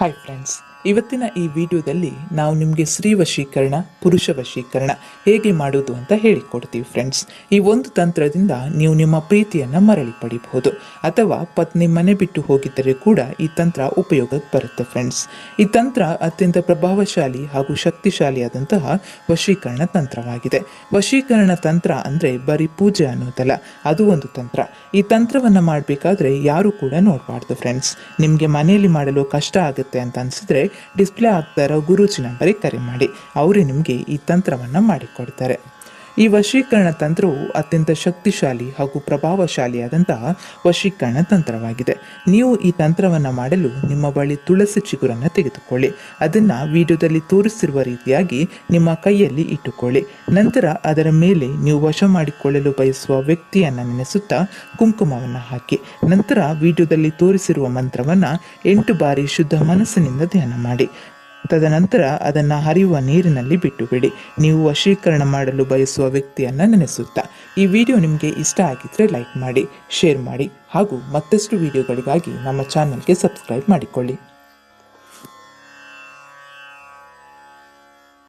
Hi friends ಇವತ್ತಿನ ಈ ವಿಡಿಯೋದಲ್ಲಿ ನಾವು ನಿಮಗೆ ಸ್ತ್ರೀ ವಶೀಕರಣ, ಪುರುಷ ವಶೀಕರಣ ಹೇಗೆ ಮಾಡೋದು ಅಂತ ಹೇಳಿಕೊಡ್ತೀವಿ ಫ್ರೆಂಡ್ಸ್ ಈ ಒಂದು ತಂತ್ರದಿಂದ ನೀವು ನಿಮ್ಮ ಪ್ರೀತಿಯನ್ನು ಮರಳಿ ಪಡಿಬಹುದು. ಅಥವಾ ಪತ್ನಿ ಮನೆ ಬಿಟ್ಟು ಹೋಗಿದ್ದರೆ ಕೂಡ ಈ ತಂತ್ರ ಉಪಯೋಗಕ್ಕೆ ಬರುತ್ತೆ ಫ್ರೆಂಡ್ಸ್ ಈ ತಂತ್ರ ಅತ್ಯಂತ ಪ್ರಭಾವಶಾಲಿ ಹಾಗೂ ಶಕ್ತಿಶಾಲಿಯಾದಂತಹ ವಶೀಕರಣ ತಂತ್ರವಾಗಿದೆ. ವಶೀಕರಣ ತಂತ್ರ ಅಂದರೆ ಬರೀ ಪೂಜೆ ಅನ್ನೋದಲ್ಲ, ಅದು ಒಂದು ತಂತ್ರ. ಈ ತಂತ್ರವನ್ನು ಮಾಡಬೇಕಾದ್ರೆ ಯಾರು ಕೂಡ ನೋಡಬಾರ್ದು ಫ್ರೆಂಡ್ಸ್ ನಿಮಗೆ ಮನೆಯಲ್ಲಿ ಮಾಡಲು ಕಷ್ಟ ಆಗುತ್ತೆ ಅಂತ ಅನಿಸಿದ್ರೆ ಡಿಸ್ಪ್ಲೇ ಆಗ್ತಾ ಇರೋ ಗುರೂಜಿ ನಂಬರಿಗೆ ಕರೆ ಮಾಡಿ. ಅವರೇ ನಿಮಗೆ ಈ ತಂತ್ರವನ್ನು ಮಾಡಿಕೊಡ್ತಾರೆ. ಈ ವಶೀಕರಣ ತಂತ್ರವು ಅತ್ಯಂತ ಶಕ್ತಿಶಾಲಿ ಹಾಗೂ ಪ್ರಭಾವಶಾಲಿಯಾದಂತಹ ವಶೀಕರಣ ತಂತ್ರವಾಗಿದೆ. ನೀವು ಈ ತಂತ್ರವನ್ನು ಮಾಡಲು ನಿಮ್ಮ ಬಳಿ ತುಳಸಿ ಚಿಗುರನ್ನು ತೆಗೆದುಕೊಳ್ಳಿ. ಅದನ್ನು ವಿಡಿಯೋದಲ್ಲಿ ತೋರಿಸಿರುವ ರೀತಿಯಾಗಿ ನಿಮ್ಮ ಕೈಯಲ್ಲಿ ಇಟ್ಟುಕೊಳ್ಳಿ. ನಂತರ ಅದರ ಮೇಲೆ ನೀವು ವಶ ಮಾಡಿಕೊಳ್ಳಲು ಬಯಸುವ ವ್ಯಕ್ತಿಯನ್ನು ನೆನೆಸುತ್ತಾ ಕುಂಕುಮವನ್ನು ಹಾಕಿ. ನಂತರ ವಿಡಿಯೋದಲ್ಲಿ ತೋರಿಸಿರುವ ಮಂತ್ರವನ್ನು ಎಂಟು ಬಾರಿ ಶುದ್ಧ ಮನಸ್ಸಿನಿಂದ ಧ್ಯಾನ ಮಾಡಿ. ತದನಂತರ ಅದನ್ನು ಹರಿಯುವ ನೀರಿನಲ್ಲಿ ಬಿಟ್ಟು ಬಿಡಿ ನೀವು ವಶೀಕರಣ ಮಾಡಲು ಬಯಸುವ ವ್ಯಕ್ತಿಯನ್ನು ನೆನೆಸುತ್ತಾ. ಈ ವಿಡಿಯೋ ನಿಮಗೆ ಇಷ್ಟ ಆಗಿದ್ರೆ ಲೈಕ್ ಮಾಡಿ, ಶೇರ್ ಮಾಡಿ ಹಾಗೂ ಮತ್ತಷ್ಟು ವಿಡಿಯೋಗಳಿಗಾಗಿ ನಮ್ಮ ಚಾನಲ್ಗೆ ಸಬ್ಸ್ಕ್ರೈಬ್ ಮಾಡಿಕೊಳ್ಳಿ.